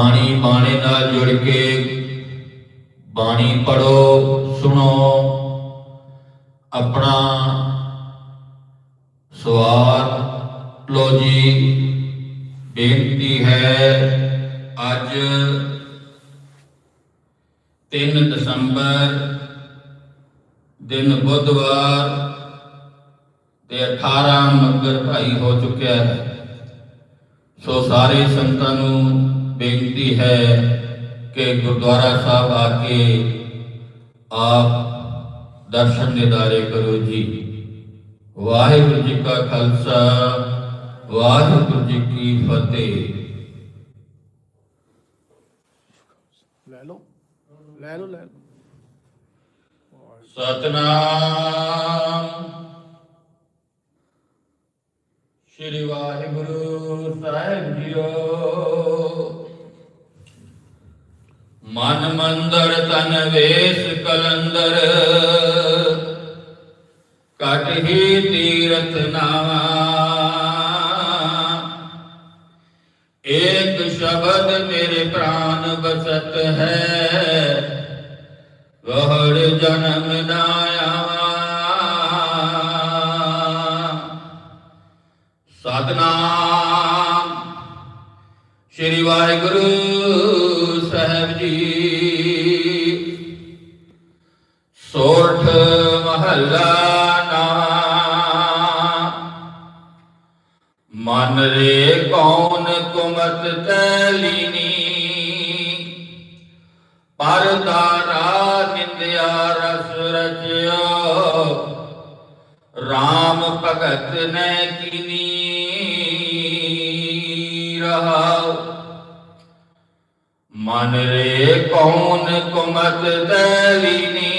ਬਾਣੀ ਬਾਣੀ ਨਾਲ ਜੁੜ ਕੇ ਬਾਣੀ ਪੜੋ, ਸੁਣੋ। ਆਪਣਾ ਸਵਾਰ ਲੋ ਜੀ, ਬੇਨਤੀ ਹੈ, ਅੱਜ 3 ਦਸੰਬਰ ਦਿਨ ਬੁੱਧਵਾਰ ਤੇ 18 ਮੱਗਰ ਭਾਈ ਹੋ ਚੁੱਕਿਆ ਹੈ। ਸੋ ਸਾਰੇ ਸੰਤਾਂ ਨੂੰ ਬੇਨਤੀ ਹੈ ਕਿ ਗੁਰਦੁਆਰਾ ਸਾਹਿਬ ਆ ਕੇ ਆਪ ਦਰਸ਼ਨ ਦਿਦਾਰੇ ਕਰੋ ਜੀ। ਵਾਹਿਗੁਰੂ ਜੀ ਕਾ ਖਾਲਸਾ ਵਾਹਿਗੁਰੂ ਜੀ ਕੀ ਫਤਿਹ। ਲੈ ਲਓ। ਲੈ ਲਓ ਲੈ ਲਓ। ਸਤਨਾਮ ਮਨ ਮੰਦਰ ਤਨ ਵੇਸ ਕਲੰਦਰ। ਕਟ ਹੀ ਤੀਰਥ ਨਾਵਾ। ਇੱਕ ਸ਼ਬਦ ਮੇਰੇ ਪ੍ਰਾਨ ਬਸਤ ਹੈ। ਵਹੜ ਜਨਮ ਨਾ ਆਵਾ। ਸਤਨਾਮ ਸ਼੍ਰੀ ਵਾਹਿਗੁਰੂ ਸਾਹਿਬ ਜੀ। ਸੋਠ ਮਹੱਲਾ ਨਾ। ਮਨ ਰੇ ਕੌਣ ਕੁਮਤ ਤੈਲੀਨੀ ਪਰਦਾਰਾ ਨਿੰਦਿਆ ਰਸ ਰਚਿਓ RAM ਭਗਤ ਨੇ ਕੀਨੀ। ਰਹਾਉ ਮਨ ਰੇ ਕੌਣ ਕੁਮਤ ਦਲੀਨੀ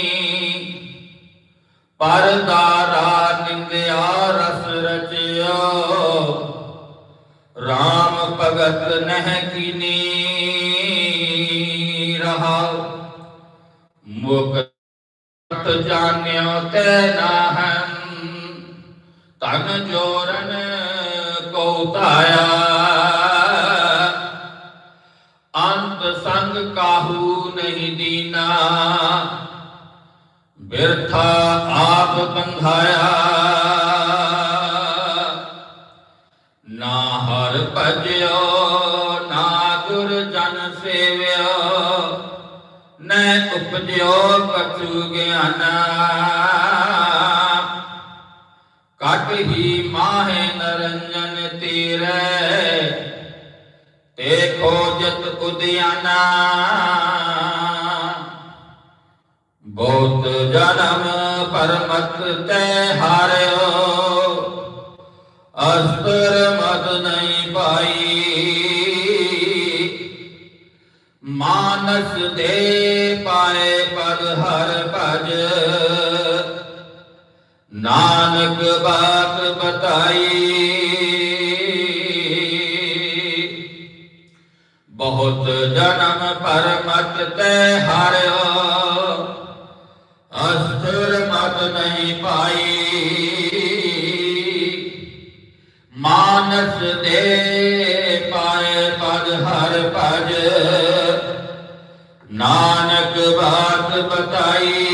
ਪਰਦਾਰਾ ਨਿੰਦਿਆ ਰਸ ਰਚਿਓ RAM ਭਗਤ ਨਹਿ ਕੀਨੀ ਰਹਾਉ ਮੁਕਤ ਜਾਣਿਓ ਤੈ ਨਾਹੰ। ਤਨ ਜੋਰਨ ਅੰਤ ਕਾਹੂ ਨਹੀਂ ਦੀਨਾ। ਬਿਰਥਾ ਆਪ ਬੰਧਾਇਆ। ਨਾ ਹਰ ਭਜਿਓ, ਨਾ ਗੁਰ ਜਨ ਸੇਵਿਓ, ਨੈ ਉਪਜਿਓ ਕਛੂ ਗਿਆਨਾ। ਕਟ ਹੀ ਮਾਹੇ ਨਰੰਜਨ ਤੇਰੇ ਤੇ ਖੋਜਤ ਉਦਿਆਨਾ ਬਹੁਤ ਜਨਮ ਪਰਮਤ ਤੈ ਹਾਰਿਓ। ਅਸਤਰ ਮਦ ਨਹੀਂ ਪਾਈ। ਮਾਨਸ ਦੇ ਪਾਏ ਪਦ ਹਰ ਭਜ। ਨਾਨਕ ਬਾਤ ਬਤਾਈ। ਬਹੁਤ ਜਨਮ ਪਰਮਤ ਤੇ ਹਾਰਿਓ ਅਸਥਿਰ ਮਤ ਨਹੀਂ ਪਾਈ। ਮਾਨਸ ਦੇ ਪਾਏ ਪਦ ਹਰ ਭਜ, ਨਾਨਕ ਬਾਤ ਬਤਾਈ।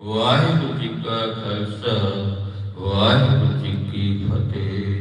ਵਾਹਿਗੁਰੂ ਜੀ ਕਾ ਖਾਲਸਾ, ਵਾਹਿਗੁਰੂ ਜੀ ਕੀ ਫਤਿਹ।